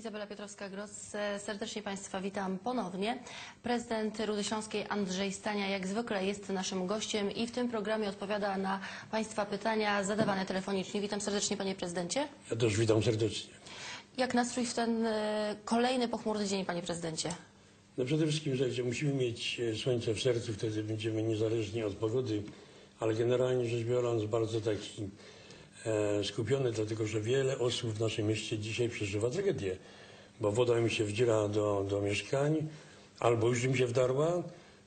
Izabela Piotrowska-Gross, e, serdecznie Państwa witam ponownie. Prezydent Rudy Śląskiej Andrzej Stania jak zwykle jest naszym gościem i w tym programie odpowiada na Państwa pytania zadawane telefonicznie. Witam serdecznie Panie Prezydencie. Ja też witam serdecznie. Jak nastrój w ten e, kolejny pochmurny dzień Panie Prezydencie? No przede wszystkim, że musimy mieć e, słońce w sercu, wtedy będziemy niezależni od pogody, ale generalnie rzecz biorąc bardzo taki e, skupiony, dlatego że wiele osób w naszym mieście dzisiaj przeżywa tragedię, bo woda im się wdziera do, do mieszkań, albo już im się wdarła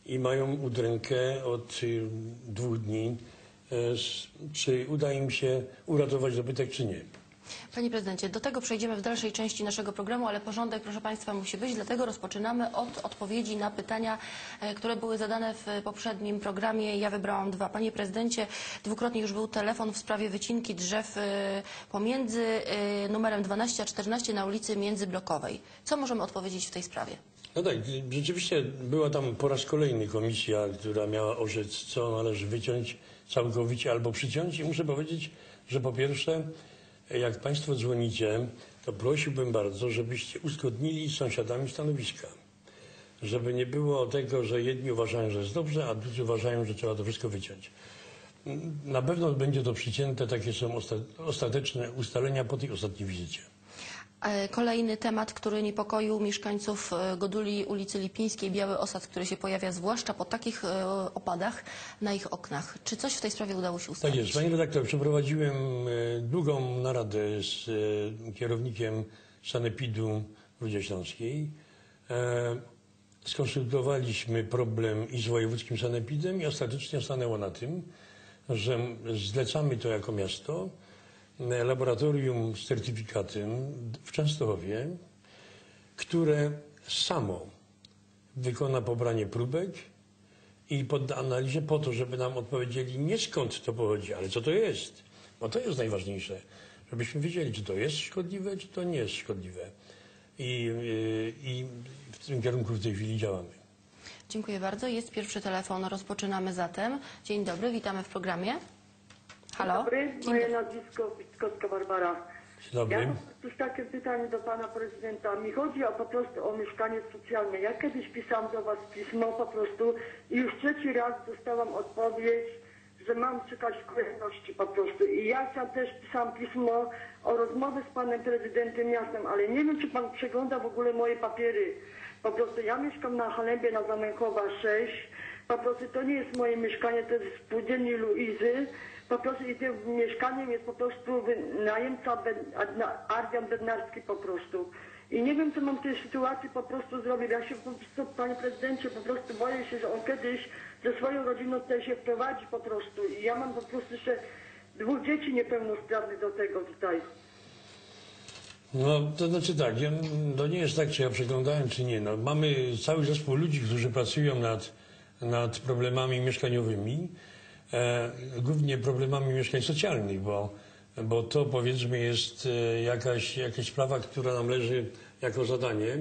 i mają udrękę od y, dwóch dni, e, czy uda im się uratować dobytek, czy nie. Panie Prezydencie, do tego przejdziemy w dalszej części naszego programu, ale porządek, proszę Państwa, musi być, dlatego rozpoczynamy od odpowiedzi na pytania, e, które były zadane w poprzednim programie. Ja wybrałam dwa. Panie Prezydencie, dwukrotnie już był telefon w sprawie wycinki drzew e, pomiędzy e, numerem 12 a 14 na ulicy Międzyblokowej. Co możemy odpowiedzieć w tej sprawie? No tak, rzeczywiście była tam po raz kolejny komisja, która miała orzec, co należy wyciąć całkowicie albo przyciąć. I muszę powiedzieć, że po pierwsze, jak Państwo dzwonicie, to prosiłbym bardzo, żebyście uzgodnili z sąsiadami stanowiska. Żeby nie było tego, że jedni uważają, że jest dobrze, a drudzy uważają, że trzeba to wszystko wyciąć. Na pewno będzie to przycięte, takie są osta- ostateczne ustalenia po tej ostatniej wizycie. E, Kolejny temat, który niepokoił mieszkańców e, Goduli, ulicy Lipińskiej, Biały Osad, który się pojawia zwłaszcza po takich e, opadach na ich oknach. Czy coś w tej sprawie udało się Tak ustalić? jest. Panie redaktor, przeprowadziłem długą naradę z kierownikiem Sanepidu w Rudzie Śląskiej. Skonsultowaliśmy problem i z wojewódzkim sanepidem i ostatecznie stanęło na tym, że zlecamy to jako miasto laboratorium z certyfikatem w Częstochowie, które samo wykona pobranie próbek i podda analizie po to, żeby nam odpowiedzieli nie skąd to pochodzi, ale co to jest. Bo to jest najważniejsze, żebyśmy wiedzieli, czy to jest szkodliwe, czy to nie jest szkodliwe. I, yy, i w tym kierunku w tej chwili działamy. Dziękuję bardzo. Jest pierwszy telefon. Rozpoczynamy zatem. Dzień dobry, witamy w programie. Halo? Dobry, Dzień moje dobry. nazwisko Witkowska Barbara. Dzień dobry. Ja mam też takie pytanie do pana prezydenta. Mi chodzi o, po prostu o mieszkanie socjalne. Ja kiedyś pisałam do was pismo po prostu i już trzeci raz dostałam odpowiedź, że mam czekać w kolejności po prostu. I ja sam też pisałam pismo o rozmowie z panem prezydentem miastem, ale nie wiem, czy pan przegląda w ogóle moje papiery. Po prostu ja mieszkam na Halembie na Zamenkowa 6. Po prostu to nie jest moje mieszkanie, to jest spółdzielni Luizy. Po prostu i tym mieszkaniem jest po prostu najemca Ardian Bednarski po prostu. I nie wiem, co mam w tej sytuacji po prostu zrobić. Ja się po prostu, panie prezydencie, po prostu boję się, że on kiedyś ze swoją rodziną tutaj się wprowadzi po prostu. I ja mam po prostu jeszcze dwóch dzieci niepełnosprawnych do tego tutaj. No, to znaczy tak, ja, to nie jest tak, czy ja przeglądałem, czy nie. No, mamy cały zespół ludzi, którzy pracują nad, nad problemami mieszkaniowymi, głównie problemami mieszkań socjalnych, bo, bo to powiedzmy jest e, jakaś, jakaś sprawa, która nam leży jako zadanie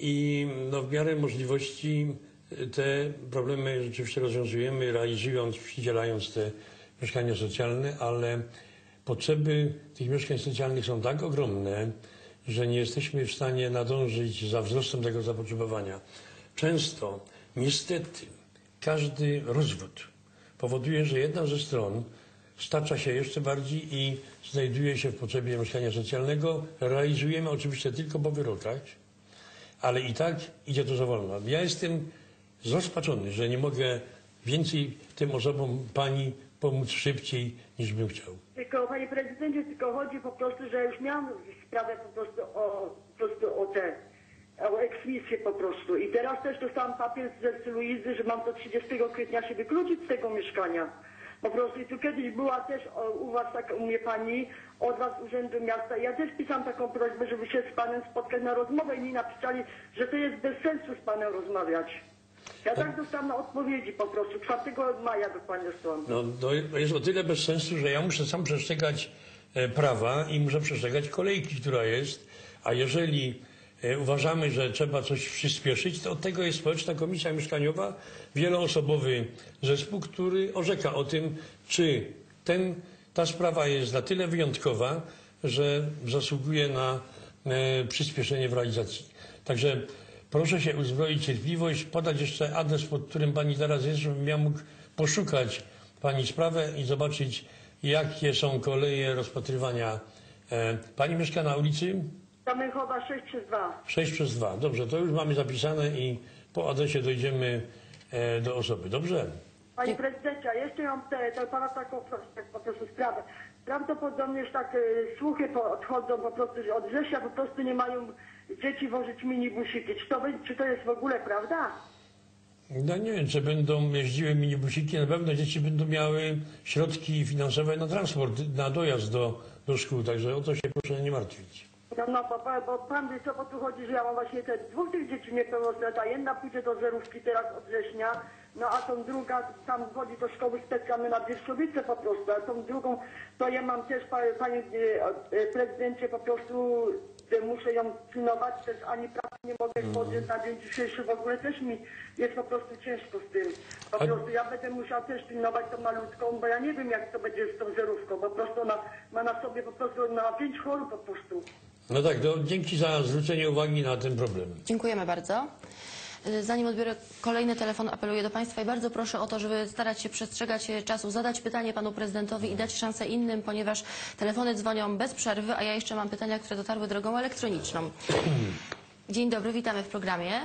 i no, w miarę możliwości e, te problemy rzeczywiście rozwiązujemy, realizując, przydzielając te mieszkania socjalne, ale Potrzeby tych mieszkań socjalnych są tak ogromne, że nie jesteśmy w stanie nadążyć za wzrostem tego zapotrzebowania. Często, niestety, każdy rozwód powoduje, że jedna ze stron stacza się jeszcze bardziej i znajduje się w potrzebie mieszkania socjalnego. Realizujemy oczywiście tylko po wyrokach, ale i tak idzie to za wolno. Ja jestem zrozpaczony, że nie mogę więcej tym osobom pani pomóc szybciej niż bym chciał. Tylko panie prezydencie, tylko chodzi po prostu, że już miałam sprawę po prostu o, po prostu o te, o eksmisję po prostu. I teraz też dostałam papier z Luizy, że mam do 30 kwietnia się wykluczyć z tego mieszkania. Po prostu i tu kiedyś była też o, u was tak u mnie pani od was Urzędu Miasta. Ja też pisałam taką prośbę, żeby się z panem spotkać na rozmowę i mi napisali, że to jest bez sensu z panem rozmawiać. Ja tak dostałam na odpowiedzi po prostu. 4 maja dokładnie dostałam. No, to jest o tyle bez sensu, że ja muszę sam przestrzegać e, prawa i muszę przestrzegać kolejki, która jest, a jeżeli uważamy, że trzeba coś przyspieszyć, to od tego jest Społeczna Komisja Mieszkaniowa, wieloosobowy zespół, który orzeka o tym, czy ten, ta sprawa jest na tyle wyjątkowa, że zasługuje na e, przyspieszenie w realizacji. Także proszę się uzbroić cierpliwość, podać jeszcze adres, pod którym pani teraz jest, żebym ja mógł poszukać pani sprawę i zobaczyć, jakie są koleje rozpatrywania. E, Pani mieszka na ulicy Zamenhofa 6 przez 2. 6 przez 2. Dobrze, to już mamy zapisane i po adresie dojdziemy e, do osoby. Dobrze? Panie prezydencie, a jeszcze mam te, do pana taką tak, po prostu sprawę. Prawdopodobnie już tak e, słuchy po, odchodzą po prostu, że od września po prostu nie mają dzieci wożyć minibusiki. Czy to, będzie- czy to jest w ogóle prawda? No nie wiem, czy będą jeździły minibusiki. Na pewno dzieci będą miały środki finansowe na transport, na dojazd do, do szkół. Także o to się proszę nie martwić. No, no bo, bo, bo pan wie co po tu chodzi, że ja mam właśnie te dwóch tych dzieci niepełnosprawnych, a jedna pójdzie do zerówki teraz od września, no a tą druga tam chodzi do szkoły specjalnej na Wierzchowice po prostu, a tą drugą to ja mam też pa- panie e, e, prezydencie po prostu że muszę ją pilnować, też ani pracy nie mogę podjąć na dzień dzisiejszy, w ogóle też mi jest po prostu ciężko z tym. Po A- prostu ja będę musiała też pilnować tą malutką, bo ja nie wiem jak to będzie z tą zerówką, po prostu ona ma na sobie po prostu na pięć chorób po prostu. No tak, to dzięki za zwrócenie uwagi na ten problem. Dziękujemy bardzo. Zanim odbiorę kolejny telefon, apeluję do Państwa i bardzo proszę o to, żeby starać się przestrzegać czasu, zadać pytanie Panu Prezydentowi i dać szansę innym, ponieważ telefony dzwonią bez przerwy, a ja jeszcze mam pytania, które dotarły drogą elektroniczną. Dzień dobry, witamy w programie.